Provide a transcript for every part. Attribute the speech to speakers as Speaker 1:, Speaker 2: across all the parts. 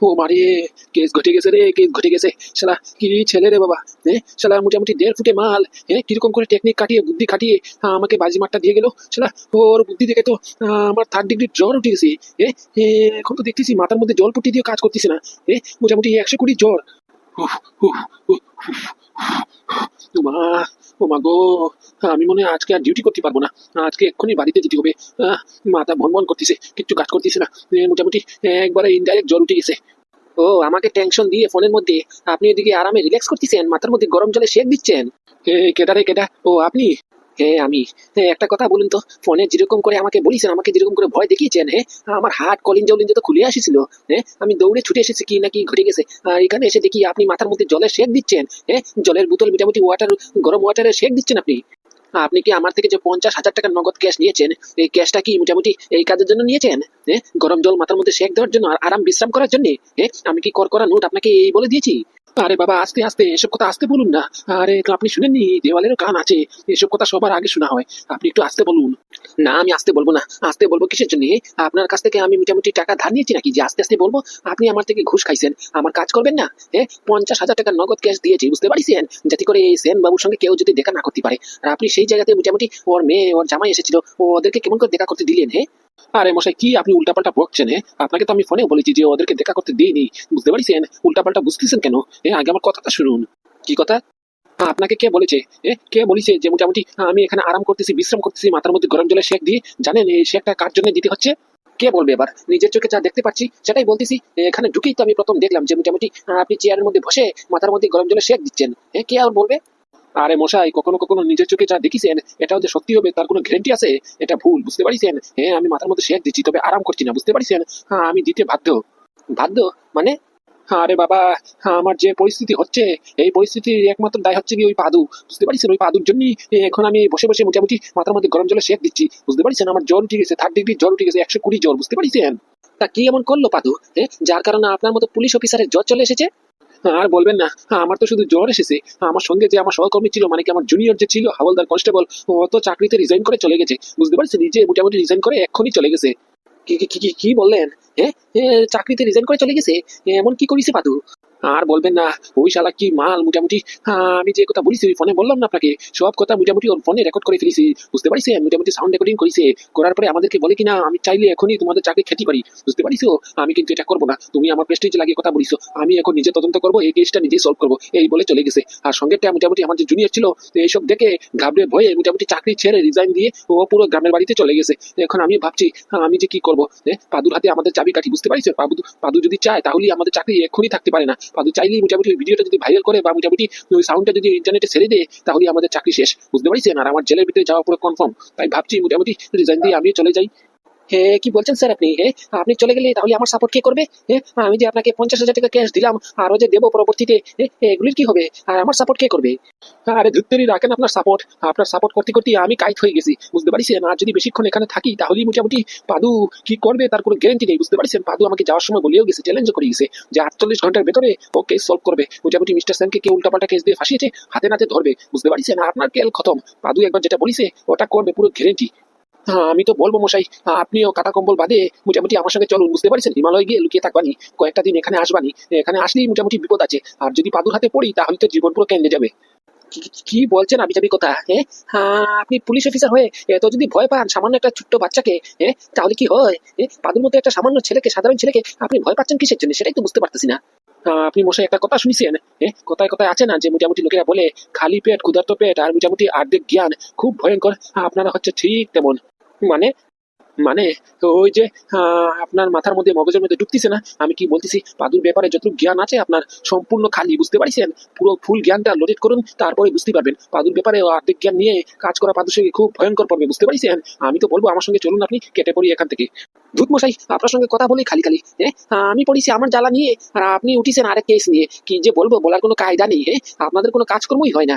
Speaker 1: ও মারে কেস ঘটে গেছে রে কেস ঘটে গেছে। শালা কি ছেলে রে বাবা হ্যাঁ শালা মোটামুটি দেড় ফুটে মাল হ্যাঁ কীরকম করে টেকনিক কাটিয়ে বুদ্ধি কাটিয়ে আহ, আমাকে বাজি মারটা দিয়ে গেল। শালা ওর বুদ্ধি দেখে তো আমার থার্ড ডিগ্রি জ্বর উঠে গেছে হ্যাঁ এখন তো দেখতেছি মাথার মধ্যে জল পুটি দিয়ে কাজ করতেছে না হ্যাঁ মোটামুটি একশো কুড়ি জ্বর। মা ও মা গো আমি মনে হয় আজকে আর ডিউটি করতে পারব না। আজকে এক্ষুনি বাড়িতে যেতে হবে। মাথা ভন করতেছে কিচ্ছু কাজ করতেছে না। মোটামুটি একবারে ইনডাইরেক্ট জ্বর উঠে গেছে। ও, আমাকে টেনশন দিয়ে ফোনের মধ্যে আপনি এদিকে আরামে রিল্যাক্স করতেছেন, মাথার মধ্যে গরম জলে শেক দিচ্ছেন। কেডা রে, কেডা? ও, আপনি? হ্যাঁ আমি। হ্যাঁ একটা কথা বলুন তো ফোনে যেরকম করে আমাকে বলিছেন, আমাকে যেরকম করে ভয় দেখিয়েছেন হ্যাঁ আমার হাত কলিঞ্জা উলিঞ্জা তো খুলে আসিছিল হ্যাঁ আমি দৌড়ে ছুটে এসেছি কি না কি ঘটে গেছে। আর এখানে এসে দেখি আপনি মাথার মধ্যে জলের শেক দিচ্ছেন হ্যাঁ জলের বোতল মোটামুটি ওয়াটার গরম ওয়াটারের শেক দিচ্ছেন আপনি। আপনি কি আমার থেকে যে পঞ্চাশ হাজার টাকার নগদ ক্যাশ নিয়েছেন, এই ক্যাশটা কি মোটামুটি এই কাজের জন্য নিয়েছেন? হ্যাঁ গরম জল মাথার মধ্যে সেক দেওয়ার জন্য আর আরাম বিশ্রাম করার জন্য? হ্যাঁ আমি কি কর করা নোট আপনাকে এই বলে দিয়েছি? আরে বাবা, আস্তে আস্তে, এসব কথা আস্তে বলুন না। আরে আপনি শুনেননি, দেওয়ালেরও কান আছে। এসব কথা সবার আগে শোনা হয়। আপনি একটু আস্তে বলুন। না, আমি আস্তে বলব না। আস্তে বলব কিসের জন্য? আপনার কাছ থেকে আমি মোটামুটি টাকা ধার নিয়েছি নাকি? যে আস্তে আস্তে বলব, আপনি আমার থেকে ঘুষ খাইছেন। আমার কাজ করবেন না? হ্যাঁ? পঞ্চাশ হাজার টাকার নগদ ক্যাশ দিয়েছি, বুঝতে পারছেন? যাতে করে এই সেন বাবুর সঙ্গে কেউ যদি দেখা না করতে পারে। আর আপনি সেই জায়গাতে মোটামুটি ওর মেয়ে, ওর জামাই এসেছিল। ওদেরকে কেমন করে দেখা করতে দিলেন হ্যাঁ? আরে মশাই, কি আপনি উল্টাপাল্টা বকছেন হ্যাঁ আপনাকে তো আমি ফোনে বলেছি যে ওদেরকে দেখা করতে দিইনি। বুঝতে পারছেন? উল্টাপাল্টা বুঝতেছেন কেন? হ্যাঁ আগে আমার কথাটা শুনুন। কি কথা? আপনাকে কে বলেছে? এ, কে বলেছে যে মোটামুটি আমি এখানে আরাম করতেছি, বিশ্রাম করতেছি, মাথার মধ্যে গরম জলে শেক দিয়ে জানেন, এই শেকটা কার জন্য দিতে হচ্ছে? কে বলবে এবার? নিজের চোখে যা দেখতে পাচ্ছি, সেটাই বলতেছি। এখানে ঢুকেই তো আমি প্রথম দেখলাম যে মোটামুটি আপনি চেয়ারের মধ্যে বসে মাথার মধ্যে গরম জলে শেক দিচ্ছেন। এ, কে আর বলবে? আরে মশাই, কখনো কখনো নিজের চোখে যা দেখিছেন, এটাও যে সত্যি হবে, তার কোনো গ্যারেন্টি আছে? এটা ভুল, বুঝতে পারিছেন? হ্যাঁ আমি মাথার মধ্যে শেক দিচ্ছি, তবে আরাম করছি না, বুঝতে পারিছেন? হ্যাঁ আমি দিতে বাধ্য। বাধ্য? মানে? আরে বাবা আমার যে পরিস্থিতি হচ্ছে, এই পরিস্থিতির একমাত্র দায় হচ্ছে কি ওই পাদু? বুঝতে পারছেন? ওই পাদুর জন্যই এখন আমি বসে বসে মোটামুটি মাথার মধ্যে গরম জলে শেক দিচ্ছি, বুঝতে পারছেন? আমার জ্বর উঠে গেছে থার্ড ডিগ্রি জ্বর উঠে গেছে, একশো কুড়ি জ্বর, বুঝতে পারছেন? তা কি এমন করল পাদু? হ্যাঁ যার কারণে আপনার মতো পুলিশ অফিসারের জ্বর চলে এসেছে? আর বলবেন না, আমার তো শুধু জ্বর এসেছে। আমার সঙ্গে যে আমার সহকর্মী ছিল মানে কি আমার জুনিয়র যে ছিল, হাওলদার কনস্টেবল ও তো চাকরিতে রিজাইন করে চলে গেছে। বুঝতে পারছেন? নিজে মোটামুটি রিজাইন করে এখনই চলে গেছে। কি, কি- কি বললেন? হ্যাঁ? চাকরিতে রিজাইন করে চলে গেছে? এমন কি করেছে পাদু? আর বলবেন না ওই শালা কি মাল মোটামুটি? হ্যাঁ, আমি যে কথা বলেছি ফোনে বললাম না আপনাকে। সব কথা মোটামুটি ওর ফোনে রেকর্ড করে ফেলেছি। বুঝতে পারছি মোটামুটি সাউন্ড রেকর্ডিং করেছে। করার পরে আমাদেরকে বলে কিনা আমি চাইলে এখনই তোমাদের চাকরি খেতে পারি। বুঝতে পারিছো আমি কিন্তু এটা করব না। তুমি আমার প্রেস্টিজ লাগিয়ে কথা বলিছো আমি এখন নিজে তদন্ত করব এই কেসটা নিজেই সলভ করব। এই বলে চলে গেছে। আর সঙ্গেটা মোটামুটি আমার যে জুনিয়র ছিল এইসব দেখে ঘাবড়ে ভয়ে মোটামুটি চাকরি ছেড়ে রিজাইন দিয়ে ও পুরো গ্রামের বাড়িতে চলে গেছে। এখন আমি ভাবছি হ্যাঁ, আমি যে কি করব? পাদুর হাতে আমাদের চাবি কাঠি বুঝতে পারিছো পাদু পাদু যদি চায় তাহলে আমাদের চাকরি এখনই থাকতে পারে না। পাদু চাইলেই মোটামুটি ওই ভিডিওটা যদি ভাইরাল করে বা মোটামুটি ওই সাউন্ডটা যদি ইন্টারনেটে ছেড়ে দেয় তাহলে আমাদের চাকরি শেষ। বুঝতে পারছেন আর আমার জেলের ভিতরে যাওয়া পুরো কনফার্ম তাই ভাবছি মোটামুটি রিজাইন দিয়ে আমিও চলে যাই। হে, কি বলছেন স্যার আপনি? হে, আপনি চলে গেলে তাহলে আমার সাপোর্ট কে করবে? হে, আমি যে আপনাকে পঞ্চাশ হাজার টাকা ক্যাশ দিলাম আরও যে দেবো পরবর্তীতে এগুলির কি হবে? আর আমার সাপোর্ট কে করবে? আরে ধুত্তেরি, রাখেন আপনার সাপোর্ট আপনার সাপোর্ট করতে করতে আমি কাইট হয়ে গেছি, বুঝতে পারছেন? আর যদি বেশিক্ষণ এখানে থাকি, তাহলেই মোটামুটি পাদু কি করবে তার কোনো গ্যারেন্টি নেই, বুঝতে পারছেন? পাদু আমাকে যাওয়ার সময় বলেও গেছে চ্যালেঞ্জ করে গেছে, যে আটচল্লিশ ঘণ্টার ভেতরে ও কেস সলভ করবে। মোটামুটি মিস্টার সেনকে কেউ উল্টাপাল্টা কেস দিয়ে ফাঁসিয়েছে, হাতে নাতে ধরবে, বুঝতে পারছেন? আপনার কেল খতম। পাদু একবার যেটা বলিছে, ওটা করবে পুরো গ্যারেন্টি হ্যাঁ আমি তো বলব মশাই আপনিও কাটা কম্বল বাদে মোটামুটি আমার সঙ্গে চলুন, বুঝতে পারছেন? হিমালয় গিয়ে লুকিয়ে থাকবানি, কয়েকটা দিন এখানে আসবানি, এখানে আসলেই মোটামুটি বিপদ আছে। আর যদি পাদুর হাতে পড়ি তাহলে তো জীবন পুরো কেন্দ্রে যাবে। কি- বলছেন আমি যাবি কথা হ্যাঁ? হ্যাঁ আপনি পুলিশ অফিসার হয়ে এত যদি ভয় পান সামান্য একটা ছোট্ট বাচ্চাকে হ্যাঁ তাহলে কি হয়? হ্যাঁ পাদুর মতো একটা সামান্য ছেলেকে, সাধারণ ছেলেকে আপনি ভয় পাচ্ছেন কিসের জন্য? সেটাই তো বুঝতে পারতেছি না। আপনি মশাই একটা কথা শুনিছেন হ্যাঁ? কথায় কথায় আছে না যে মোটামুটি লোকেরা বলে, খালি পেট, ক্ষুধার্ত পেট, আর মোটামুটি আর্ধেক জ্ঞান খুব ভয়ঙ্কর, আপনারা হচ্ছে ঠিক তেমন। মানে মানে ওই যে আপনার মাথার মধ্যে, মগজের মধ্যে ঢুকতেছে না, আমি কি বলতেছি? পাদুর ব্যাপারে যতটুকু জ্ঞান আছে, আপনার সম্পূর্ণ খালি, বুঝতে পারছেন? পুরো ফুল জ্ঞানটা লোডেড করুন, তারপরে বুঝতে পারবেন। পাদুর ব্যাপারে অর্ধেক জ্ঞান নিয়ে কাজ করা পাদুর সঙ্গে খুব ভয়ঙ্কর পড়বে বুঝতে পারছেন? আমি তো বলব, আমার সঙ্গে চলুন আপনি, কেটে পড়ি এখান থেকে। ধূত মশাই আপনার সঙ্গে কথা বলি খালি খালি হ্যাঁ? আমি পড়িছি আমার জ্বালা নিয়ে, আর আপনি উঠিছেন আরেক কেস নিয়ে। কি যে বলব, বলার কোনো কায়দা নেই হ্যাঁ? আপনাদের কোনো কাজকর্মই হয় না।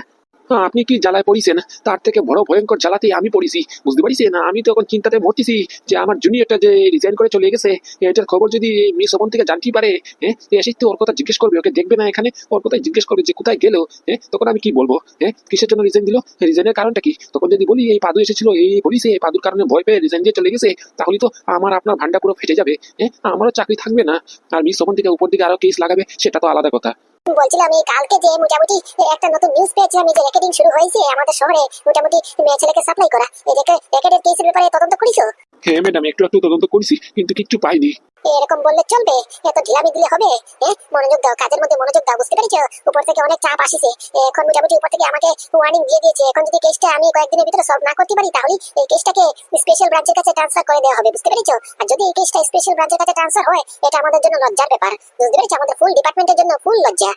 Speaker 1: আপনি কি জ্বালায় পড়িছেন? তার থেকে বড় ভয়ঙ্কর জ্বালাতে আমি পড়িছি। বুঝতে পারছেন? আমি তো এখন চিন্তাতে মরতেছি যে আমার জুনিয়রটা যে রিজাইন করে চলে গেছে, এটার খবর যদি মিস ওপন থেকে জানতেই পারে হ্যাঁ এসে তো ওর কথা জিজ্ঞেস করবে, ওকে দেখবে না এখানে, ওর কথাই জিজ্ঞেস করবে যে কোথায় গেল হ্যাঁ তখন আমি কি বলব হ্যাঁ কিসের জন্য রিজাইন দিল? রিজাইনের কারণটা কি? তখন যদি বলি, এই পাদু এসেছিল, এই বলিছে এই পাদুর কারণে ভয় পেয়ে রিজাইন দিয়ে চলে গেছে, তাহলে তো আমার আপনার ভান্ডা পুরো ফেটে যাবে হ্যাঁ আমারও চাকরি থাকবে না। আর মিস ওপন থেকে উপর দিকে আরও কেস লাগাবে, সেটা তো আলাদা কথা।
Speaker 2: বলছিলাম, এই কালকে যে মোটামুটি একটা নতুন নিউজ পেয়েছি, আমি যে র্যাকেটিং শুরু হয়েছে আমাদের শহরে, মোটামুটি মেয়ে ছেলেকে সাপ্লাই করা। এই র্যাকেটের কেসের ব্যাপারে তদন্ত করেছ?
Speaker 1: হ্যাঁ ম্যাডাম একটু একটু তদন্ত করেছি, কিন্তু কিচ্ছু পাইনি।
Speaker 2: এরকম বললে চলবে? এত ঢিলামি দিলে হবে? হ্যাঁ? মনোযোগ দাও, কাজের মধ্যে মনোযোগ দাও, বুঝতে পেরেছ? উপর থেকে অনেক চাপ আসিছে। এখন মোটামুটি উপর থেকে আমাকে ওয়ার্নিং দিয়ে দিয়েছে, এখন যদি কেসটা আমি কয়েকদিনের ভিতরে সলভ না করতে পারি তাহলে এই কেসটাকে স্পেশাল ব্রাঞ্চের কাছে ট্রান্সফার করে দেওয়া হবে, বুঝতে পেরেছ? আর যদি এই কেসটা স্পেশাল ব্রাঞ্চের কাছে ট্রান্সফার হয়, এটা আমাদের জন্য লজ্জার ব্যাপার, বুঝতে পেরেছ? আমাদের ফুল ডিপার্টমেন্টের জন্য ফুল লজ্জা।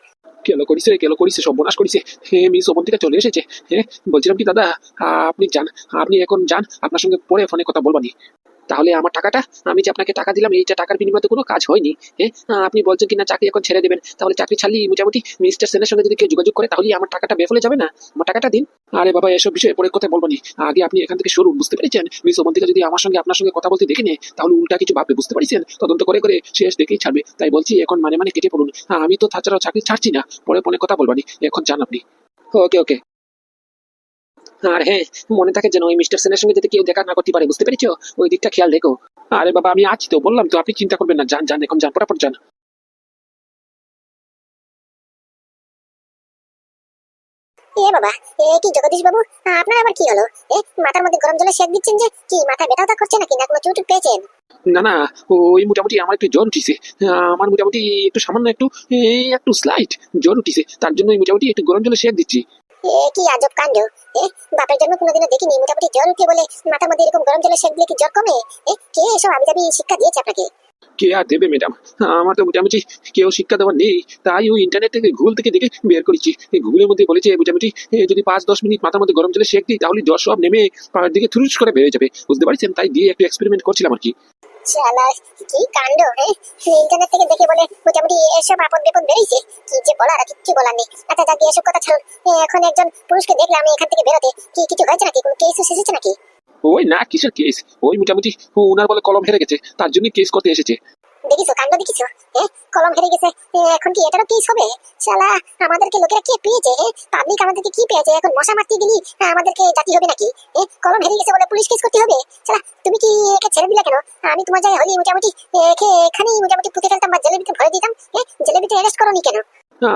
Speaker 1: কেলো করিছে কেলো করিছে সর্বনাশ করিছে হে মিস ওপন থেকে চলে এসেছে। হ্যাঁ? বলছিলাম কি, দাদা আপনি যান, আপনি এখন যান, আপনার সঙ্গে পরে ফোনে কথা বলবানি তাহলে আমার টাকাটা আমি যে আপনাকে টাকা দিলাম এইটা টাকার বিনিময়ে কোনো কাজ হয়নি। হ্যাঁ আপনি বলছেন কি না চাকরি এখন ছেড়ে দেবেন তাহলে চাকরি ছাড়লেই মোটামুটি মিস্টার সেনের সঙ্গে যদি কেউ যোগাযোগ করে তাহলে আমার টাকাটা বেফলে যাবে না। আমার টাকাটা দিন। আরে বাবা এসব বিষয়ে পরে কথা বলব নি। আগে আপনি এখান থেকে সরুন বুঝতে পেরেছেন? মিস থেকে যদি আমার সঙ্গে আপনার সঙ্গে কথা বলতে দেখে নেয় তাহলে উল্টা কিছু ভাববে বুঝতে পারছেন? তদন্ত করে করে শেষ দেখেই ছাড়বে। তাই বলছি এখন মানে মানে কেটে পড়ুন। হ্যাঁ, আমি তো তাছাড়াও চাকরি ছাড়ছি না। পরে পরে কথা বলবানি এখন যান আপনি। ওকে ওকে। আর হ্যাঁ মনে থাকে যেন ওই মিস্টার সেনের সঙ্গে যাতে কেউ দেখা না করতে পারে বুঝতে পেরেছ? ওই দিকটা খেয়াল দেখো আরে বাবা আমি আছি তো বললাম তো আপনি চিন্তা করবেন না যান যান এখন যান পরাপর যান।
Speaker 2: এ বাবা এ কি জগদীশ বাবু? আপনার আবার কি হলো? এ মাথার মধ্যে গরম জলে দিচ্ছেন যে কি মাথা ব্যথা ব্যথা করছে নাকি? না কোনো চুট পেয়েছেন?
Speaker 1: না না ওই মোটামুটি আমার একটু জ্বর উঠিছে। আমার মোটামুটি একটু সামান্য একটু একটু স্লাইট জ্বর উঠিছে। তার জন্য মোটামুটি একটু গরম জলে শেক দিচ্ছি।
Speaker 2: কি
Speaker 1: দেবে, ম্যাডাম? আমার তো কেউ শিক্ষা দেওয়ার নেই। তাই ওই ইন্টারনেট থেকে থেকে দেখে বের করেছি। গুগলের মধ্যে বলেছে, মোটামুটি যদি পাঁচ, দশ মিনিট মাথার মধ্যে গরম জলে শেক দিই, তাহলে জ্বর সব নেমে পাড়ার দিকে থুরুস করে বেড়ে যাবে। বুঝতে পারছেন? তাই দিয়ে একটু এক্সপেরিমেন্ট করছিলাম আর কি।
Speaker 2: শালা কি কাণ্ড হে ইন্টারনেট থেকে দেখে বলে মোটামুটি এসব আপদ বিপদ বেরিয়েছে। কি যে বলার আর কিচ্ছু বলার নেই। আচ্ছা ছাড়ুন। এখন একজন দেখলাম, এখান থেকে বেরোতে। কিছু নাকি? কেস এসেছে নাকি?
Speaker 1: ওই না কেস ওই মোটামুটি ওনার বলে কলম হেরে গেছে। তার জন্য কেস করতে এসেছে।
Speaker 2: দেখিছো, কাণ্ড দেখিছো? কলম হেরে গেছে। এখন কি এটারও কেস হবে? শালা, আমাদেরকে লোকেরা কে পেয়েছে পাবলিক আমাদেরকে কি পেয়েছে? এখন মশা মারতে গেলি আমাদেরকে জাতি হবে নাকি? কলম হেরে গেছে বলে পুলিশ কেস করতে হবে? শালা, তুমি কি একে ছেড়ে দিলে কেন? আমি তোমার জায়গায় হলি মোটামুটি একে, এখানেই মোটামুটি পুঁতে ফেলতাম বা জেলের ভিতরে ভরে দিতাম ভিতরে অ্যারেস্ট করনি কেন?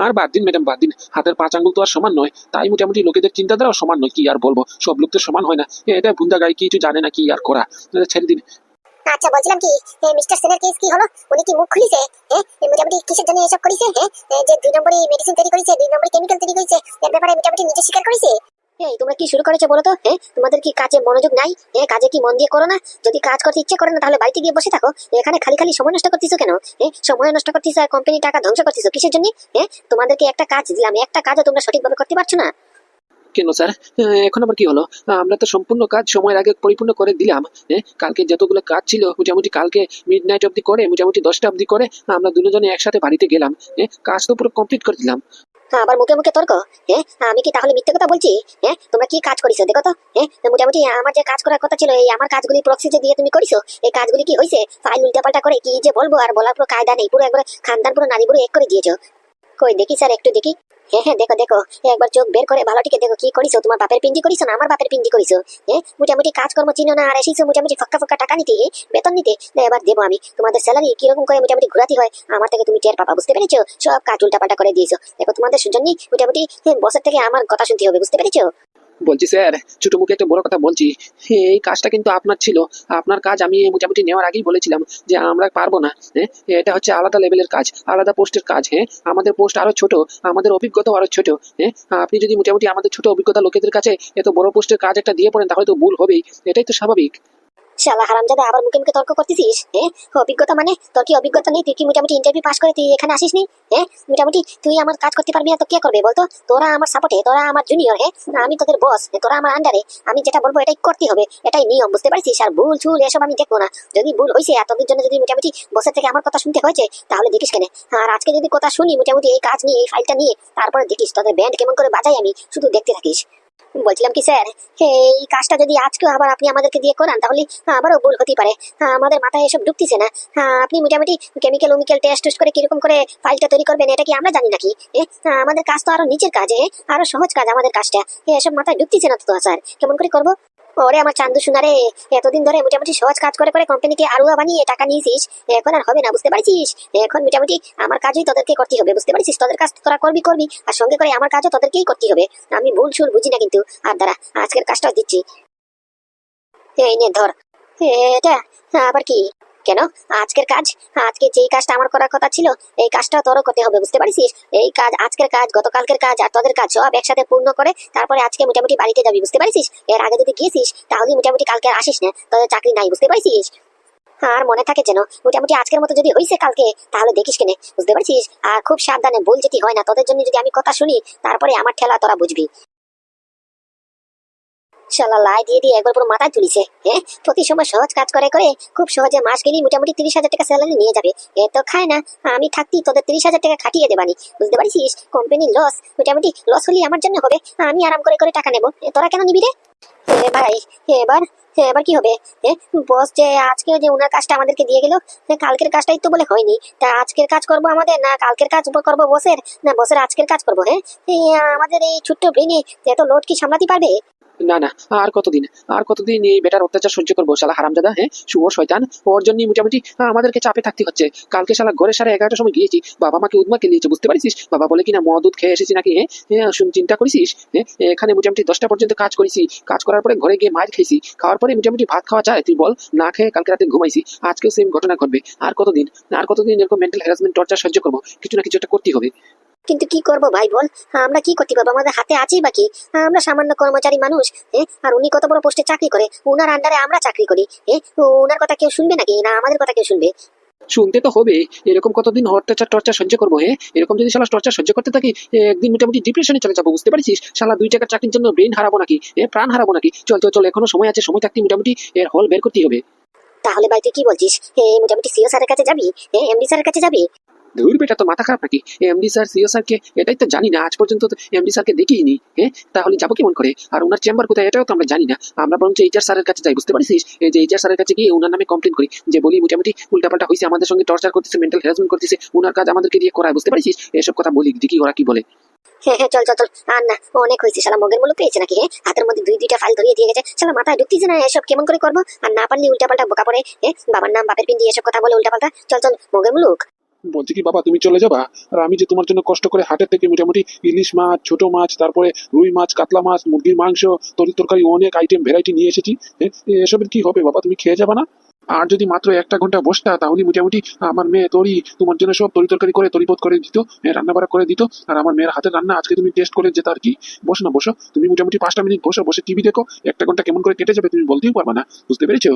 Speaker 1: আর বাদ দিন ম্যাডাম বাদ দিন। হাতের পাঁচ আঙ্গুল তো আর সমান নয়। তাই মোটামুটি লোকেদের চিন্তাধারাও সমান নয়, কি আর বলব? সব লোক তো সমান হয় না। এটা ভুন্দা গাই কিছু জানে না কি আর করা? ছেড়ে দিন।
Speaker 2: আচ্ছা বলছিলাম কি মিস্টার সেনের কেস কি হলো? উনি কি মুখ খুলিছে? হ্যাঁ মোটামুটি কিসের জন্য এসব করেছে? হ্যাঁ যে দুই নম্বরই মেডিসিন তৈরি করেছে, দুই নম্বরই কেমিক্যাল তৈরি করেছে, এর ব্যাপারে মোটামুটি নিজে স্বীকার করেছে? এই, তোমরা কি শুরু করেছ বলো তো? হ্যাঁ তোমাদের কি কাজে মনোযোগ নাই? এ, কাজে কি মন দিয়ে করো না? যদি কাজ করতে ইচ্ছে করে না, তাহলে বাড়িতে গিয়ে বসে থাকো। এখানে খালি খালি সময় নষ্ট করতেছো কেন? হ্যাঁ সময় নষ্ট করতেছো আর কোম্পানি টাকা ধ্বংস করতেছো, কিসের জন্য? হ্যাঁ তোমাদেরকে একটা কাজ দিলাম, একটা কাজও তোমরা সঠিকভাবে করতে পারছ না?
Speaker 1: কেন স্যার? এখন আবার কি হলো? আমরা তো সম্পূর্ণ কাজ সময়ের আগে পরিপূর্ণ করে দিলাম। হ্যাঁ কালকে যতগুলো কাজ ছিল মোটামুটি কালকে মিড নাইট অব্দি করে মোটামুটি দশটা অব্দি করে আমরা দুজনে একসাথে বাড়িতে গেলাম। হ্যাঁ কাজ তো পুরো কমপ্লিট করে দিলাম।
Speaker 2: হ্যাঁ, আবার মুখে মুখে তর্ক? হ্যাঁ আমি কি তাহলে মিথ্যে কথা বলছি? হ্যাঁ তোমরা কি কাজ করিছো দেখো তো। হ্যাঁ মোটামুটি আমার যে কাজ করার কথা ছিল এই আমার কাজগুলি প্রক্সি যে দিয়ে তুমি করিছো এই কাজগুলি কি হয়েছে ফাইল উল্টাপাল্টা করে কি যে বলব? আর বলার পুরো কায়দা নেই পুরো একবার খানদান পুরো নারী পুরো এক করে দিয়েছ। কই দেখি স্যার একটু দেখি। হ্যাঁ হ্যাঁ দেখো দেখো একবার চোখ বের করে ভালো টিকে দেখো, কি করিছো? তোমার বাপের পিন্ডি করিছো না আমার বাপের পিন্ডি করিছো? হ্যাঁ মোটামুটি কাজকর্ম চিনো না, আর এসেছ, মোটামুটি ফাঁকা ফাঁকা টাকা নিতে বেতন নিতে? এবার দেবো আমি। তোমাদের স্যালারি কীরকম করে মোটামুটি ঘোরাতে হয়? আমার থেকে তুমি টের পাবা, বুঝতে পেরেছ? সব কাজ উল্টাপাল্টা করে দিয়েছ। দেখো, তোমাদের জন্যই মোটামুটি বসের থেকে আমার কথা শুনতে হবে, বুঝতে পেরেছ?
Speaker 1: বলছি, স্যার, ছোট মুখে একটা বড় কথা বলছি। এই কাজটা কিন্তু আপনার ছিল। আপনার কাজ আমি মোটামুটি নেওয়ার আগেই বলেছিলাম যে আমরা পারব না হ্যাঁ? এটা হচ্ছে আলাদা লেভেলের কাজ, আলাদা পোস্টের কাজ হ্যাঁ? আমাদের পোস্ট আরও ছোট, আমাদের অভিজ্ঞতাও আরও ছোট হ্যাঁ? আপনি যদি মোটামুটি আমাদের ছোট অভিজ্ঞতা লোকেদের কাছে এত বড় পোস্টের কাজ একটা দিয়ে পড়েন, তাহলে তো ভুল হবেই। এটাই তো স্বাভাবিক।
Speaker 2: শালা হারামজাদা, আবার মুখে মুখে তর্ক করতেছিস? হ্যাঁ অভিজ্ঞতা মানে? তোর কি অভিজ্ঞতা নেই? তুই কি মোটামুটি ইন্টারভিউ পাস করে তুই এখানে আসিস নি হ্যাঁ মোটামুটি তুই আমার কাজ করতে পারবি না, তো কে করবে বলতো? তোরা আমার সাপোর্টে তোরা আমার জুনিয়র হ্যাঁ আমি তোদের বস তোরা আমার আন্ডারে আমি যেটা বলব এটাই করতে হবে, এটাই নিয়ম, বুঝতে পারছিস? আর ভুল, চুল, এসব আমি দেখব না। যদি ভুল হয়েছে আর জন্য যদি মোটামুটি বসের থেকে আমার কথা শুনতে হয়েছে, তাহলে দেখিস কেন। আর আজকে যদি কথা শুনি, মোটামুটি এই কাজ নিয়ে, এই ফাইলটা নিয়ে, তারপরে দেখিস তোদের ব্যান্ড কেমন করে বাজাই আমি, শুধু দেখতে থাকিস। বলছিলাম কি স্যার এই কাজটা যদি আজকেও আবার আপনি আমাদেরকে দিয়ে করান তাহলে আবারও ভুল হতে পারে। হ্যাঁ, আমাদের মাথায় এসব ঢুকতেছে না। হ্যাঁ, আপনি মোটামুটি কেমিক্যাল উমিক্যাল টেস্ট টেস্ট করে কীরকম করে ফাইলটা তৈরি করবেন এটা কি আমরা জানি নাকি? হ্যাঁ, আমাদের কাজ তো আরও নিচের কাজ হ্যাঁ আরও সহজ কাজ আমাদের কাজটা। এসব মাথায় ঢুকতেছে না তো স্যার। কেমন করে করব? ওরে আমার চান্দু সোনারে, এতদিন ধরে মোটামুটি সহজ কাজ করে করে কোম্পানিকে আরুয়া বানিয়ে টাকা নিয়েছিস, এখন আর হবে না, বুঝতে পারছিস? এখন মোটামুটি আমার কাজই তোদেরকে করতে হবে, বুঝতে পারছিস? তোদের কাজ তোরা করবি করবি, আর সঙ্গে করে আমার কাজও তোদেরকেই করতে হবে। আমি ভুল শুন বুঝি না কিন্তু। আর দাঁড়া, আজকের কাজটাও দিচ্ছি। এই নে, ধর। এটা, আবার কি? কেন? আজকের কাজ, আজকে যেই কাজটা আমার করার কথা ছিল, এই কাজটা তোরও করতে হবে, বুঝতে পারছিস এই কাজ, আজকের কাজ, গতকালকের কাজ আর তোদের কাজ সব একসাথে পূর্ণ করে তারপরে আজকে মোটামুটি বাড়িতে যাবি, বুঝতে পারছিস এর আগে যদি গিয়েছিস তাহলে মোটামুটি কালকে আসিস না, তোদের চাকরি নাই, বুঝতে পারছিস আর মনে থাকে যেন, মোটামুটি আজকের মতো যদি হয়েছে কালকে, তাহলে দেখিস কেনে, বুঝতে পারছিস আর খুব সাবধানে ভুল যেটি হয় না, তোদের জন্য যদি আমি কথা শুনি, তারপরে আমার ঠেলা তোরা বুঝবি। শালা লাই দিয়ে দিয়ে একবার পুরো মাথায় তুলিছে হ্যাঁ প্রতি সময় সহজ কাজ করে করে খুব সহজে মাস গেলেই মোটামুটি তিরিশ হাজার টাকা স্যালারি নিয়ে যাবে। এ তো খায় না, আমি থাকতেই তোদের তিরিশ হাজার টাকা খাটিয়ে দেবানি বুঝতে কোম্পানির লস মোটামুটি লস হলেই আমার জন্য হবে, আমি আরাম করে করে টাকা নেব। তোরা কেন নিবি রে? ভাই, এবার এবার কি হবে? বস যে আজকে যে ওনার কাজটা আমাদেরকে দিয়ে গেল কালকের কাজটাই তো বলে হয়নি। তা আজকের কাজ করব আমাদের না কালকের কাজ করব বসের না বসের আজকের কাজ করব হ্যাঁ? আমাদের এই ছোট্ট ব্রেনে এত লোড কি সামলাতে পারবে?
Speaker 1: না না আর কতদিন? আর কতদিন এই বেটার অত্যাচার সহ্য করব? শালা হারামজাদা হ্যাঁ? শুভ শয়তান। ওর জন্য মোটামুটি আমাদেরকে চাপে থাকতে হচ্ছে। কালকে শালা ঘরে সাড়ে এগারোটার সময় গিয়েছি। বাবা মাকে উদ্মা খেলিয়েছে বুঝতে পারছিস বাবা বলে কিনা মদ দুধ খেয়ে এসেছি নাকি হ্যাঁ? হ্যাঁ, চিন্তা করিস হ্যাঁ এখানে মোটামুটি দশটা পর্যন্ত কাজ করেছি। কাজ করার পরে ঘরে গিয়ে মাছ খেয়েছি। খাওয়ার পরে মোটামুটি ভাত খাওয়া যায় তুই বল না খেয়ে কালকে রাতে ঘুমাইছি। আজকেও সেম ঘটনা ঘটবে। আর কতদিন? আর কতদিন এরকম মেন্টাল হ্যারাসমেন্ট টর্চার সহ্য করব? কিছু না কিছু একটা করতে হবে।
Speaker 2: কিন্তু কি করব ভাই বল? আমরা কি করতে পারব? আমাদের হাতে আছেই বাকি আমরা সামান্য কর্মচারী মানুষ হ্যাঁ আর উনি কত বড় পোস্টে চাকরি করে উনার আন্ডারে আমরা চাকরি করি হ্যাঁ উনার কথা কেউ শুনবে নাকি? না আমাদের কথা কেউ শুনবে?
Speaker 1: শুনতে তো হবে এরকম কতদিন অত্যাচার টর্চার সহ্য করব হ্যাঁ? এরকম যদি শালা টর্চার সহ্য করতে থাকি একদিন মোটামুটি ডিপ্রেশনে চলে যাব বুঝতে পারছিস? শালা দুই টাকার চাকরির জন্য ব্রেন হারাবো নাকি? প্রাণ হারাবো নাকি? চল চল চল এখনও সময় আছে সময় থাকতে মোটামুটি এর হল বের করতে হবে।
Speaker 2: তাহলে ভাই তুই কি বলছিস? মোটামুটি সিও স্যারের কাছে যাবি? হ্যাঁ এমডি স্যারের কাছে যাবি?
Speaker 1: ধুর বেটা তো মাথা খারাপ নাকি? এমডি স্যার সিও স্যারকে এটাই তো জানি না, আজ পর্যন্ত এমডি স্যারকে দেখিনি। হ্যাঁ? তাহলে যাব কেমন করে? আর ওনার চেম্বার কোথায়, এটাও তো আমরা জানি না। আমরা বরঞ্চ এইচআর স্যারের কাছে যাই, বুঝতে পারছিস? যে এইচআর স্যারের কাছে গিয়ে ওনার নামে কমপ্লেন করি, যে বলি মোটামুটি উল্টাপাল্টা হয়েছে আমাদের সঙ্গে টর্চার করতেছে মেন্টাল হ্যারাসমেন্ট করতেছে ওনার কাজ আমাদেরকে দিয়ে করায়, বুঝতে পারছিস? এসব কথা বলি, দেখি ওরা কি বলে।
Speaker 2: হ্যাঁ হ্যাঁ চল চল চল। আর না, অনেক হয়েছে, শালা মগের মূল্য পেয়েছে নাকি হ্যাঁ? হাতের মধ্যে দুই, দুইটা ফাইল ধরিয়ে দিয়ে গেছে, শালা মাথায় ঢুকতেছে না, এসব কেমন করে করব? আর না পারলে উল্টাপাল্টা বোকা পড়ে হ্যাঁ? বাবার নাম, বাপের পিন্ডি এসব কথা বলে উল্টাপাল্টা। চল চল, মগের মুলুক।
Speaker 3: বলছি কি বাবা তুমি চলে যাবা? আর আমি যে তোমার জন্য কষ্ট করে হাটের থেকে মোটামুটি ইলিশ মাছ ছোট মাছ তারপরে রুই মাছ কাতলা মাছ মুরগির মাংস তরি তরকারি অনেক আইটেম ভ্যারাইটি নিয়ে এসেছি। হ্যাঁ, এসবের কি হবে বাবা তুমি খেয়ে যাবা না? আর যদি মাত্র একটা ঘণ্টা বসতা তাহলে মোটামুটি আমার মেয়ে তরি তোমার জন্য সব তরি তরকারি করে তরিপত করে দিত রান্না বাড়া করে দিত। আর আমার মেয়ের হাতের রান্না আজকে তুমি টেস্ট করে যেত আর কি। বসো না বসো। তুমি মোটামুটি পাঁচটা মিনিট বসো বসে টিভি দেখো। একটা ঘণ্টা কেমন করে কেটে যাবে তুমি বলতেই পারবা না। বুঝতে পেরেছ?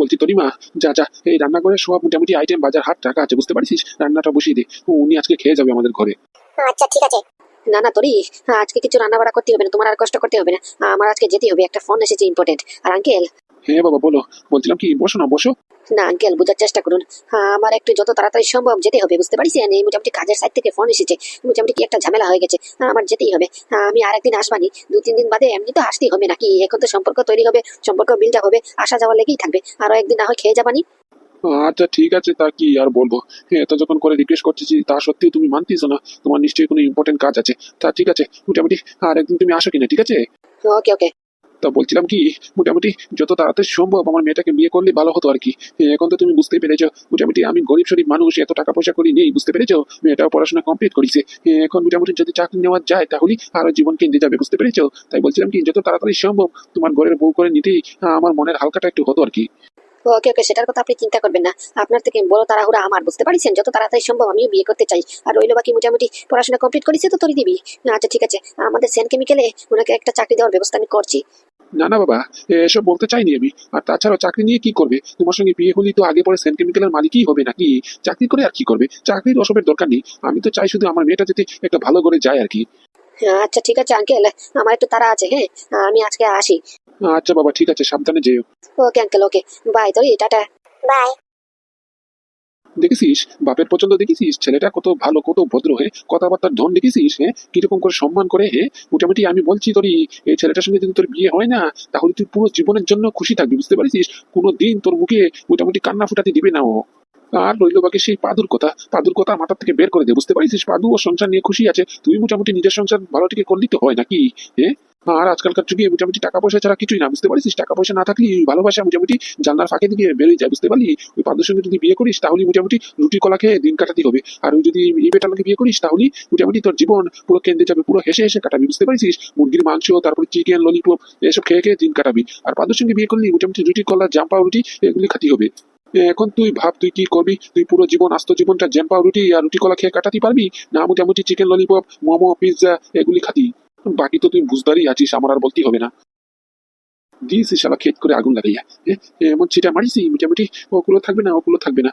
Speaker 3: বলছি, তরিমা, যা যা, এই রান্না করে সব মোটামুটি আইটেম বাজার হাট, টাকা আছে, বুঝতে পারছিস? রান্নাটা বসিয়ে দে। উনি আজকে খেয়ে যাবে আমাদের ঘরে।
Speaker 2: আচ্ছা ঠিক আছে। না না, তোরি, আজকে কিছু রান্না বাড়া করতে হবে না, তোমার আর কষ্ট করতে হবে না। আমার আজকে যেতে হবে, একটা ফোন এসেছে ইম্পর্টেন্ট আর আঙ্কেল
Speaker 3: হ্যাঁ বাবা বলো? বলছিলাম কি বসো না বসো।
Speaker 2: না আঙ্কেল বোঝার চেষ্টা করুন। হ্যাঁ, আমার একটু যত তাড়াতাড়ি সম্ভব যেতে হবে বুঝতে পারছি এই মোটামুটি কাজের সাইড থেকে ফোন এসেছে। মোটামুটি কি একটা ঝামেলা হয়ে গেছে? হ্যাঁ, আমার যেতেই হবে। হ্যাঁ, আমি আরেকদিন আসবানি। দু তিন দিন বাদে এমনি তো আসতেই হবে নাকি? এখন তো সম্পর্ক তৈরি হবে সম্পর্ক বিলটা হবে আসা যাওয়া লেগেই থাকবে। আরও একদিন না হয় খেয়ে যাবানি?
Speaker 3: আচ্ছা ঠিক আছে তা কি আর বলব? হ্যাঁ এত যখন করে রিকোয়েস্ট করতেছি তা সত্ত্বেও তুমি মানতেছো না? তোমার নিশ্চয়ই কোনো ইম্পর্টেন্ট কাজ আছে। তা ঠিক আছে মোটামুটি আর একদিন তুমি আসো কিনা ঠিক আছে?
Speaker 2: ওকে ওকে।
Speaker 3: তা বলছিলাম কি, মোটামুটি যত তাড়াতাড়ি সম্ভব আমার মেয়েটাকে বিয়ে করলে ভালো হতো আর কি। এখন তো তুমি বুঝতেই পেরেছ, মোটামুটি আমি গরিব শরীফ মানুষ, এত টাকা পয়সা করি নেই, বুঝতে পেরেছ? মেয়েটাও পড়াশোনা কমপ্লিট করেছে। এখন মোটামুটি যদি চাকরি নেওয়া যায় তাহলে আরও জীবন কেন্দ্রে যাবে, বুঝতে পেরেছ? তাই বলছিলাম কি, যত তাড়াতাড়ি সম্ভব তোমার ঘরের বউ করে নিতেই আমার মনের হালকাটা একটু হতো আর কি।
Speaker 2: ওকে ওকে, সেটার কথা আপনি চিন্তা করবেন না। আপনার থেকে বড় তাড়াহুড়া আমার, বুঝতে পারছেন? যত তাড়াতাড়ি সম্ভব আমিও বিয়ে করতে চাই। আর রইল বাকি মোটামুটি পড়াশোনা কমপ্লিট করেছে তো তোরই দিবি। আচ্ছা ঠিক আছে। আমাদের সেন কেমিক্যালে ওনাকে একটা চাকরি দেওয়ার ব্যবস্থা আমি করছি।
Speaker 1: না না বাবা এসব বলতে চাইনি আমি। আর তাছাড়া চাকরি নিয়ে কি করবে? তোমার সঙ্গে বিয়ে হলেই তো আগে পরে সেন্ট কেমিক্যালের মালিকই হবে নাকি? চাকরি করে আর কি করবে? চাকরির ওসবের দরকার নেই। আমি তো চাই শুধু আমার মেয়েটা যদি একটা ভালো করে যায় আর কি।
Speaker 3: আচ্ছা ঠিক আছে আঙ্কেল আমার একটু তারা আছে হ্যাঁ? আমি আজকে আসি।
Speaker 1: আচ্ছা বাবা ঠিক আছে সাবধানে যেও।
Speaker 3: Okay uncle okay. বাই তো টাটা। বাই
Speaker 1: দেখেছিস? বাপের পছন্দ দেখেছিস? ছেলেটা কত ভালো, কত ভদ্র হয়ে কথাবার্তার ধন দেখেছিস হ্যাঁ কীরকম করে সম্মান করে, হে? মোটামুটি আমি বলছি তোর এই ছেলেটার সঙ্গে যদি তোর বিয়ে হয় না, তাহলে তুই পুরো জীবনের জন্য খুশি থাকবি, বুঝতে পারছিস? কোনো দিন তোর মুখে মোটামুটি কান্না ফুটাতে দিবে না ও। আর রইল বাকি সেই পাদুর কথা। পাদুর কথা মাথার থেকে বের করে দে, বুঝতে পারিস পাদু ও সংসার নিয়ে খুশি আছে। তুই মোটামুটি নিজের সংসার ভালো থেকে করলি তো হয় নাকি? হ্যাঁ আর আজকালকার যুগে মোটামুটি টাকা পয়সা ছাড়া কিছুই না, বুঝতে পারিস টাকা পয়সা না থাকলে ভালোবাসা মোটামুটি জানলার ফাঁকে দিকে বেরিয়ে যায়, বুঝতে পারলি? ওই পাদুর সঙ্গে যদি বিয়ে করিস তাহলে মোটামুটি রুটি, কলা খেয়ে দিন কাটাতে হবে। আর ওই যদি এই বেটালকে বিয়ে করিস তাহলে মোটামুটি তোর জীবন পুরো কেন্দ্রে যাবে, পুরো হেসে হেসে কাটাবি, বুঝতে পারিস মুরগির মাংস, তারপরে চিকেন ললিপপ এসব খেয়ে খেয়ে দিন কাটাবি। আর পাদুর সঙ্গে বিয়ে করলি মোটামুটি রুটি, কলা জাম্পা রুটি, এগুলি খাতি হবে। এখন তুই ভাব, তুই কি করবি? তুই পুরো জীবন, আস্ত জীবনটা জ্যাম্পা রুটি আর রুটি কলা খেয়ে কাটাতে পারবি? না মোটামুটি চিকেন ললিপপ মোমো পিৎজা এগুলি খাতি। বাকি তো তুই বুঝদারই আছিস, আমার আর বলতেই হবে না। দিয়েছি শালা ক্ষেত করে আগুন লাগাইয়া এ, এমন ছিটা মারিছি মোটামুটি ওগুলো থাকবে না ওগুলো থাকবে না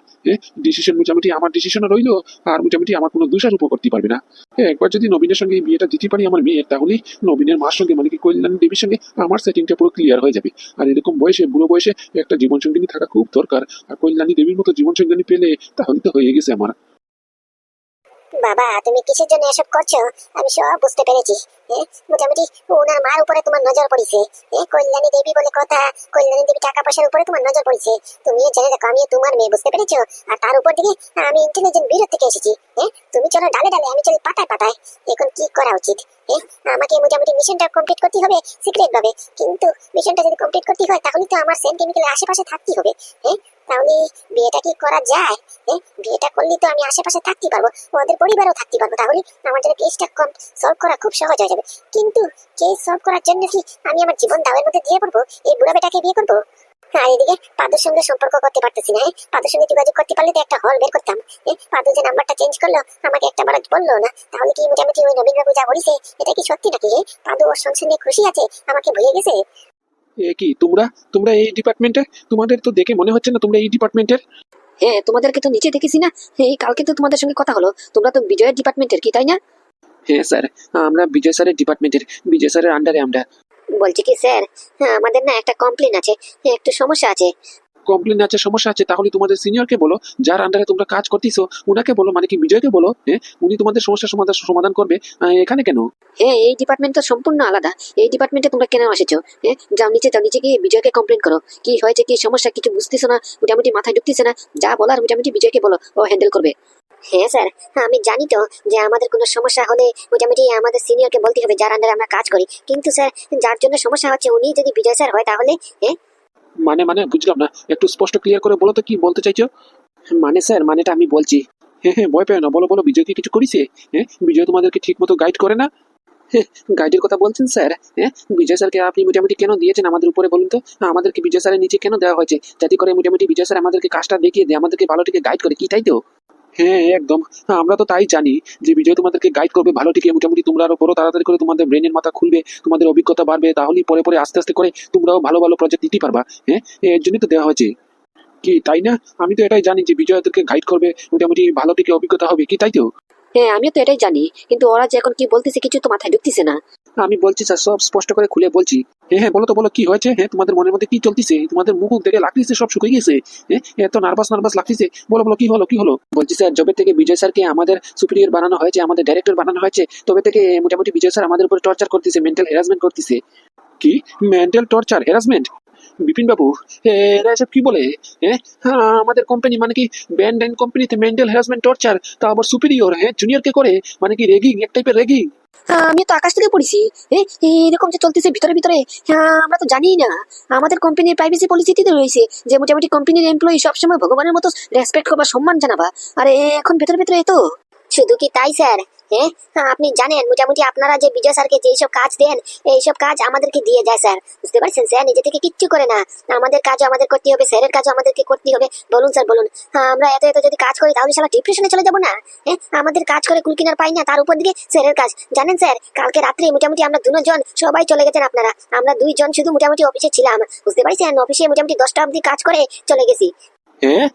Speaker 1: ডিসিশন মোটামুটি আমার ডিসিশনও রইল আর মোটামুটি আমার কোনো দোষারোপ করতে পারবে না। এ, একবার যদি নবীনের সঙ্গে বিয়েটা দিতে পারি আমার মেয়ের তাহলে নবীনের মার সঙ্গে মানে কি কল্যাণ দেবীর সঙ্গে আমার সেটিংটা পুরো ক্লিয়ার হয়ে যাবে। আর এরকম বয়সে বুড়ো বয়সে একটা জীবন সঙ্গিনী থাকা খুব দরকার আর কল্যাণী দেবীর মতো জীবন সঙ্গিনী পেলে তাহলে তো হয়ে গেছে আমার।
Speaker 3: বাবা তুমি কিসের জন্য এসব করছ? আমি সব বুঝতে পেরেছি। মোটামুটি ওনার মার উপরে তোমার নজর পড়েছে। কল্যাণী দেবী বলে কথা কল্যাণী দেবী টাকা পয়সার উপরে তোমার নজর পড়েছে। তুমিও জেনে দেখো আমিও তোমার মেয়ে বুঝতে পেরেছ? আর তার উপর দিকে আমি ইন্টেলিজেন্ট বিরোধ থেকে এসেছি। তুমি চলো ডালে ডালে আমি চলি পাতায় পাতায়। এখন কি করা উচিত? আমাকে মোটামুটি মিশনটা কমপ্লিট করতে হবে সিক্রেট ভাবে। কিন্তু মিশনটা যদি কমপ্লিট করতে হয় তাহলে তো আমার সেন্ট আশেপাশে থাকতে হবে। এ, তাহলে বিয়েটা কি করা যায়? বিয়েটা করলে তো আমি আশেপাশে থাকতে পারব ওদের পরিবারও থাকতে পারব তাহলে আমার জন্য কেসটা কম সলভ করা খুব সহজ হয়ে যাবে। কিন্তু কেস সলভ করার জন্য কি আমি আমার জীবন মধ্যে দিয়ে পড়ব? এই বুড়া বেটাকে বিয়ে করব? আর এদিকে পাদুর সঙ্গে সম্পর্ক করতে পারতেছি না হ্যাঁ? পাদুর সঙ্গে যোগাযোগ করতে পারলে তো একটা হল বের করতাম এ, পাদু যে নাম্বারটা চেঞ্জ করল আমাকে একটা বার বলল না তাহলে কি মোটামুটি ওই নবীন বাবু যা বলিছে এটা কি সত্যি নাকি? পাদু ওর নিয়ে খুশি আছে আমাকে ভুলে গেছে?
Speaker 4: এ কি তোমরা তোমরা এই ডিপার্টমেন্টে তোমাদের তো দেখে মনে হচ্ছে না তোমরা এই ডিপার্টমেন্টের
Speaker 3: হ্যাঁ তোমাদেরকে তো নিচে দেখেছি না? এই কালকে তো তোমাদের সঙ্গে কথা হলো। তোমরা তো বিজয়ের ডিপার্টমেন্টের কি তাই না?
Speaker 4: হ্যাঁ স্যার আমরা বিজয় স্যারের ডিপার্টমেন্টের বিজয় স্যারের আন্ডারে আমরা।
Speaker 3: বলছি কি স্যার? হ্যাঁ আমাদের না একটা কমপ্লেন আছে। একটু সমস্যা আছে।
Speaker 4: কমপ্লেন আছে, সমস্যা আছে, তাহলে তোমাদের সিনিয়রকে বলো, যার আন্ডারে তোমরা কাজ করতেছো ওনাকে বলো মানে কি বিজয়কে বলো হ্যাঁ? উনি তোমাদের সমস্যার সমাধান সমাধান করবে এখানে কেন?
Speaker 3: হ্যাঁ এই ডিপার্টমেন্ট তো সম্পূর্ণ আলাদা। এই ডিপার্টমেন্টে তোমরা কেন এসেছ হ্যাঁ? যাও নিচে যাও নিচে গিয়ে বিজয়কে কমপ্লেন করো। কি হয়েছে, কি সমস্যা, কিছু বুঝতেছো না? মোটামুটি মাথায় ঢুকতেছে না? যা বলার, মোটামুটি বিজয়কে বলো, ও হ্যান্ডেল করবে। হ্যাঁ স্যার। আমি জানি তো যে আমাদের কোনো সমস্যা হলে মোটামুটি আমাদের সিনিয়রকে বলতে হবে, যার আন্ডারে আমরা কাজ করি। কিন্তু, স্যার, যার জন্য সমস্যা হচ্ছে, উনি যদি বিজয় স্যার হয় তাহলে হ্যাঁ?
Speaker 4: মানে মানে বুঝলাম না। একটু স্পষ্ট ক্লিয়ার করে বলো তো কি বলতে চাইছো? মানে স্যার মানেটা আমি বলছি। হ্যাঁ হ্যাঁ ভয় পেও না, বলো বলো, বিজয় কি কিছু করিছে? হ্যাঁ বিজয় তোমাদেরকে ঠিক মতো গাইড করে না? গাইডের কথা বলছেন স্যার হ্যাঁ বিজয় স্যারকে আপনি মোটামুটি কেন দিয়েছেন আমাদের উপরে বলুন তো? আমাদেরকে বিজয় স্যারের নিচে কেন দেওয়া হয়েছে? যাতে করে মোটামুটি বিজয় স্যার আমাদেরকে কাজটা দেখিয়ে দেয়, আমাদেরকে ভালো থেকে গাইড করে, কি তাই তো? হ্যাঁ একদম। হ্যাঁ, আমরা তো তাই জানি যে বিজয় তোমাদেরকে গাইড করবে ভালো থেকে মোটামুটি তোমরা আরও বড় তাড়াতাড়ি করে তোমাদের ব্রেনের মাথা খুলবে তোমাদের অভিজ্ঞতা বাড়বে তাহলেই পরে পরে আস্তে আস্তে করে তোমরাও ভালো ভালো প্রজেক্ট দিতে পারবা হ্যাঁ? এর জন্যই তো দেওয়া হয়েছে। কি তাই না? আমি তো এটাই জানি যে বিজয় ওদেরকে গাইড করবে মোটামুটি ভালো থেকে অভিজ্ঞতা হবে কি তাই তো?
Speaker 3: হ্যাঁ আমিও তো এটাই জানি কিন্তু ওরা যে এখন কি বলতেছে কিছু তো মাথায় ঢুকতেছে না।
Speaker 4: আমি বলছি স্যার সব স্পষ্ট করে খুলে বলছি। হ্যাঁ হ্যাঁ বলো তো বলো কি হয়েছে? হ্যাঁ তোমাদের মনের মধ্যে কি চলতেছে? তোমাদের মুখ দেখে লাগতেছে সব শুকিয়ে গেছে। হ্যাঁ এত নার্ভাস নার্ভাস লাগতেছে। বলো বলো কি হলো কি হলো? বলছি স্যার যবে থেকে বিজয় স্যারকে আমাদের সুপিরিয়র বানানো হয়েছে আমাদের ডাইরেক্টর বানানো হয়েছে। তবে থেকে মোটামুটি বিজয় স্যার আমাদের উপরে টর্চার করতেছে মেন্টাল হ্যারাসমেন্ট করতেছে। কি? মেন্টাল টর্চার হ্যারাসমেন্ট বিপিন বাবু এরা এসব কি বলে? হ্যাঁ হ্যাঁ, আমাদের কোম্পানি মানে কি ব্যান্ড অ্যান্ড কোম্পানিতে মেন্টাল হ্যারাসমেন্ট টর্চার তা আবার সুপিরিয়র হ্যাঁ জুনিয়রকে করে? মানে কি রেগিং এক টাইপের রেগিং
Speaker 3: হ্যাঁ, আমি তো আকাশ থেকে পড়েছি। এরকম যে চলতেছে ভিতরে ভিতরে হ্যাঁ, আমরা তো জানি না। আমাদের কোম্পানির প্রাইভেসি পলিসিতে রয়েছে যে মোটামুটি কোম্পানির এমপ্লয়ি সবসময় ভগবানের মতো রেসপেক্ট করবা সম্মান জানাবা। আর এখন ভেতরে ভেতরে তো।
Speaker 2: শুধু কি তাই স্যার হ্যাঁ আপনি জানেন মোটামুটি আপনারা যে বিজয় স্যারকে যেসব কাজ দেন এইসব কাজ আমাদেরকে দিয়ে যায় স্যার। বুঝতে পারছেন স্যার? নিজে থেকে কিচ্ছু করে না। আমাদের কাজও আমাদের করতে হবে স্যারের কাজও আমাদেরকে করতে হবে। বলুন স্যার বলুন। হ্যাঁ, আমরা এত এত যদি কাজ করি তাহলে সারা ডিপ্রেশনে চলে যাব না? হ্যাঁ আমাদের কাজ করে কুলকিনার পাই না তার উপর দিকে স্যারের কাজ। জানেন স্যার কালকে রাত্রে মোটামুটি আমরা দুজন সবাই চলে গেছেন আপনারা। আমরা দুইজন শুধু মোটামুটি অফিসে ছিলাম। বুঝতে পারছেন? অফিসে মোটামুটি দশটা অবধি কাজ করে চলে গেছি।
Speaker 1: হ্যাঁ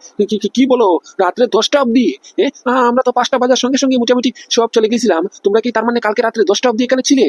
Speaker 1: কি বলো? রাত্রে দশটা অবধি? হ্যাঁ আমরা তো পাঁচটা বাজার সঙ্গে সঙ্গে মোটামুটি সব চলে গেছিলাম। তোমরা কি তার মানে কালকে রাত্রে দশটা অবধি এখানে ছিলে?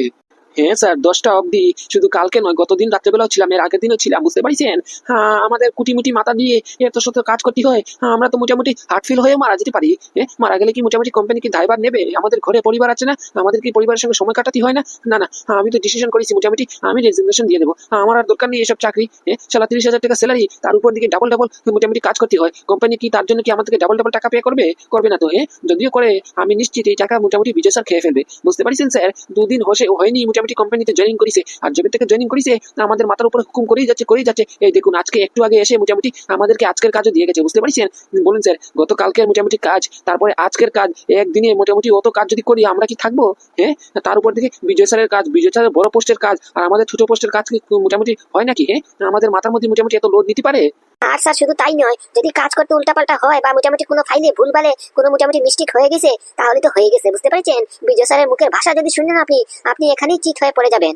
Speaker 1: হ্যাঁ স্যার দশটা অবধি। শুধু কালকে নয় গতদিন রাত্রেবেলাও ছিলাম এর আগের দিনও ছিলাম বুঝতে পারছেন? হ্যাঁ আমাদের কুটিমুটি মাথা দিয়ে এত শত কাজ করতে হয়। হ্যাঁ, আমরা তো মোটামুটি হার্ট ফিল হয়ে মারা যেতে পারি। হ্যাঁ মারা গেলে কি মোটামুটি কোম্পানি কি দায়ভার নেবে? আমাদের ঘরে পরিবার আছে না? আমাদের কি পরিবারের সঙ্গে সময় কাটাতে হয় না? না না হ্যাঁ, আমি তো ডিসিশন করেছি মোটামুটি আমি রেজিগনেশন দিয়ে দেবো। হ্যাঁ, আমার আর দরকার নেই এসব চাকরি। হ্যাঁ সালা তিরিশ হাজার টাকা স্যালারি তার উপর দিকে ডাবল ডাবল মোটামুটি কাজ করতে হয়। কোম্পানি কি তার জন্য কি আমাদেরকে ডাবল ডাবল টাকা পে করবে? করবে না তো হ্যাঁ? যদিও করে আমি নিশ্চিত এই টাকা মোটামুটি বিজয় স্যার খেয়ে ফেলবে। বুঝতে পারছেন স্যার দুদিন হসে হয়নি মোটামুটি। কোম্পানিতে জয়েনিং করেছে। আর যবে থেকে জয়েনিং করেছে, আমাদের মাথার উপর হুকুম করেই যাচ্ছে করেই যাচ্ছে। এই দেখুন, আজকে একটু আগে এসে মোটামুটি আমাদেরকে আজকের কাজও দিয়ে গেছে, বুঝতে পারছেন? বলুন স্যার, গতকালকের মোটামুটি কাজ, তারপরে আজকের কাজ, একদিনে মোটামুটি অত কাজ যদি করি, আমরা কি থাকব? হ্যাঁ? তার উপর থেকে বিজয় স্যারের কাজ, বিজয় স্যারের বড় পোস্টের কাজ, আর আমাদের ছোট পোস্টের কাজ কি মোটামুটি হয় নাকি? হ্যাঁ? আমাদের মাথার মধ্যে মোটামুটি এত লোড নিতে পারে?
Speaker 2: আর স্যার, শুধু তাই নয়, যদি কাজ করতে উল্টাপাল্টা হয় বা মোটামুটি কোনো ফাইলে ভুলভালে কোনো মোটামুটি মিস্টেক হয়ে গেছে, তাহলে তো হয়ে গেছে, বুঝতে পেরেছেন? বিজয় স্যারের মুখের ভাষা যদি শুনেন আপনি আপনি এখানেই চিট হয়ে পড়ে যাবেন।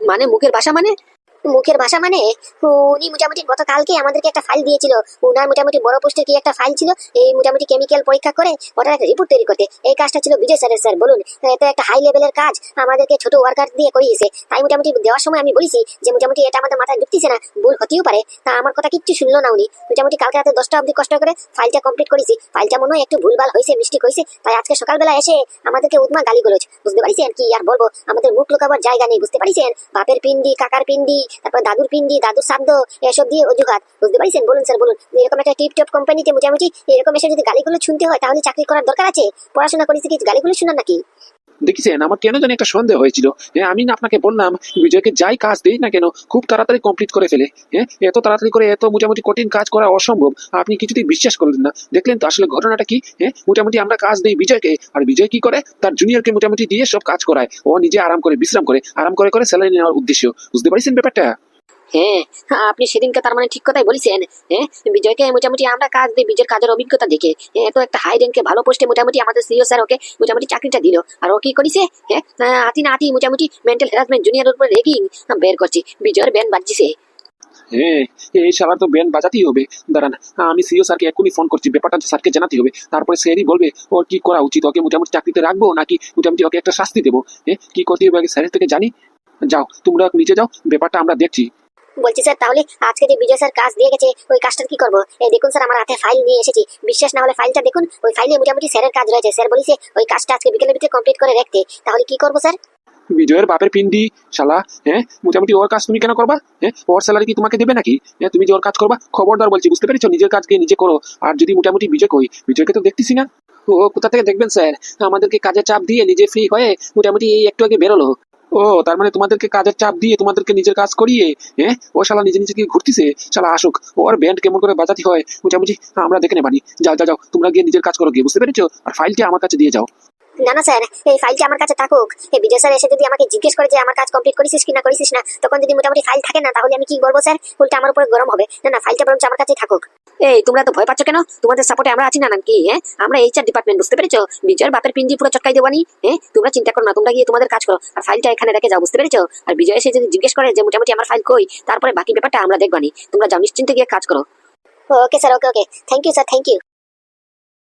Speaker 5: মানে মুখের ভাষা মানে?
Speaker 2: মুখের ভাষা মানে? উনি মোটামুটি গতকালকে আমাদেরকে একটা ফাইল দিয়েছিল। উনার মোটামুটি বড় পোস্টের কি একটা ফাইল ছিল? এই মোটামুটি কেমিক্যাল পরীক্ষা করে ওটার একটা রিপোর্ট তৈরি করতে। এই কাজটা ছিল বিজয় স্যারের স্যার বলুন। এত একটা হাই লেভেলের কাজ আমাদেরকে ছোট ওয়ার্কার দিয়ে করিয়েছে। তাই মোটামুটি দেওয়ার সময় আমি বলেছি যে মোটামুটি এটা আমাদের মাথায় ঢুকতেছে না, ভুল হতেও পারে। তা আমার কথা কিচ্ছু শুনলো না উনি। মোটামুটি কালকে রাতে দশটা অবধি কষ্ট করে ফাইলটা কমপ্লিট করেছি। ফাইলটা মনে হয় একটু ভুলভাল হয়েছে, মিস্টেক হয়েছে। তাই আজকে সকালবেলা এসে আমাদেরকে উদ্মা গালি করেছ বুঝতে পারছেন কি আর বলব? আমাদের মুখ লুকাবার জায়গা নেই, বুঝতে পারিছেন? বাপের পিন্ডি, কাকার পিন্ডি তারপর দাদুর পিন্ডি, দাদুর শাব্দ এসব দিয়ে অজুহাত। বুঝতে পারছেন? বলুন স্যার, বলুন। এরকম একটা টিপ টপ কোম্পানিতে মোটামুটি এরকম এসে যদি গালিগুলো শুনতে হয়, তাহলে চাকরি করার দরকার আছে? পড়াশোনা করেছি কি? গালিগুলো শোনার নাকি?
Speaker 1: দেখেছেন? আমার কেন জানি একটা সন্দেহ হয়েছিল। হ্যাঁ আমি না আপনাকে বললাম, বিজয়কে যাই কাজ দিই না কেন, খুব তাড়াতাড়ি কমপ্লিট করে ফেলে। হ্যাঁ এত তাড়াতাড়ি করে এত মোটামুটি কঠিন কাজ করা অসম্ভব, আপনি কিছুতেই বিশ্বাস করলেন না। দেখলেন তো আসলে ঘটনাটা কি? হ্যাঁ মোটামুটি আমরা কাজ দিই বিজয়কে, আর বিজয় কি করে? তার জুনিয়রকে মোটামুটি দিয়ে সব কাজ করায়। ও নিজে আরাম করে, বিশ্রাম করে, আরাম করে করে স্যালারি নেওয়ার উদ্দেশ্য। বুঝতে পারছেন ব্যাপারটা?
Speaker 5: হ্যাঁ হ্যাঁ, আপনি সেদিনকে তার মানে ঠিক কথাই বলেছেন। হ্যাঁ বিজয়কে মোটামুটি আমরা কাজ দিই বিজয়ের কাজের অভিজ্ঞতা দেখে হ্যাঁ, একটা হাই র্যাঙ্কে ভালো পোস্টে মোটামুটি আমাদের সিও স্যার ওকে মোটামুটি চাকরিটা দিল। আর ও কি করেছে? হ্যাঁ আতি না আতি মোটামুটি মেন্টাল হ্যারাসমেন্ট রেগিং বের করছি। বিজয়ের ব্যান
Speaker 1: হ্যাঁ এই তো ব্যান্ড বাজাতেই হবে। দাঁড়ান আমি সিও স্যারকে এখনই ফোন করছি ব্যাপারটা স্যারকে জানাতে হবে। তারপরে স্যারই বলবে ওর কি করা উচিত? ওকে মোটামুটি চাকরিতে রাখব নাকি মোটামুটি ওকে একটা শাস্তি দেবো? হ্যাঁ কি করতে হবে আগে স্যারের থেকে জানি। যাও তোমরা নিচে যাও ব্যাপারটা আমরা দেখছি।
Speaker 2: বলছি, স্যার, তাহলে আজকে যে বিজয় স্যার কাজ দিয়ে গেছে, ওই কাজটার কি করব? এই দেখুন স্যার, আমার হাতে ফাইল নিয়ে এসেছি। বিশ্বাস না হলে ফাইলটা দেখুন, ওই ফাইলে মোটামুটি স্যারের কাজ রয়েছে। স্যার বলেছে, ওই কাজটা আজকে বিকেলের ভিতরে কমপ্লিট করে রাখতে তাহলে কি করব, স্যার?
Speaker 1: বিজয়ের বাপের পিন্ডি, শালা হ্যাঁ মোটামুটি ওর কাজ তুমি কেন করবা? হ্যাঁ ওর স্যালারি কি তোমাকে দেবে নাকি? হ্যাঁ তুমি যে ওর কাজ করবা, খবরদার বলছি, বুঝতে পেরেছ? নিজের কাজকে নিজে করো। আর যদি মোটামুটি বিজয় কই, বিজয়কে তো দেখতেছি না। ও, কোথা থেকে দেখবেন, স্যার? আমাদেরকে কাজের চাপ দিয়ে নিজে ফ্রি হয়ে মোটামুটি এই একটু আগে বেরোলো। ও, তার মানে তোমাদেরকে কাজের চাপ দিয়ে তোমাদেরকে নিজের কাজ করিয়ে হ্যাঁ? ও শালা নিজে নিজে কি ঘুরতিছে। শালা আসুক, ওর ব্যান্ড কেমন করে বাজাতে হয় মোটামুটি আমরা দেখে নেবানি। যাও যাও যাও, তোমরা গিয়ে নিজের কাজ করো গিয়ে, বুঝতে পেরেছ? আর ফাইলটা আমার কাছে দিয়ে যাও।
Speaker 2: না না, স্যার, এই ফাইলটা আমার কাছে থাকুক। এই বিজয় স্যার, এসে যদি আমাকে জিজ্ঞেস করে যে আমার কাজ কমপ্লিট করেছিস কি না করেছিস না, তখন যদি মোটামুটি ফাইল থাকে না, তাহলে আমি কি বলব, স্যার? উল্টা আমার উপরে গরম হবে। না না ফাইলটা বরঞ্চ আমার কাছে থাকুক।
Speaker 5: এই, তোমরা তো ভয় পাচ্ছ কেন? তোমাদের সাপোর্টে আমরা আছি না নাকি হ্যাঁ আমরা এইচআর ডিপার্টমেন্ট বুঝতে পেরেছ? বিজয়ের বাপের পিঞ্জি পুরো চটকাই দেবানি হ্যাঁ তোমরা চিন্তা করো না, তোমরা গিয়ে তোমাদের কাজ করো। আর ফাইলটা এখানে রেখে যাও, বুঝতে পেরেছ? আর বিজয় এসে যদি জিজ্ঞেস করে যে মোটামুটি আমার ফাইল কই, তারপরে বাকি ব্যাপারটা আমরা দেখবানি তোমরা যাও নিশ্চিন্তে গিয়ে কাজ করো।
Speaker 2: Okay sir okay okay thank you sir thank you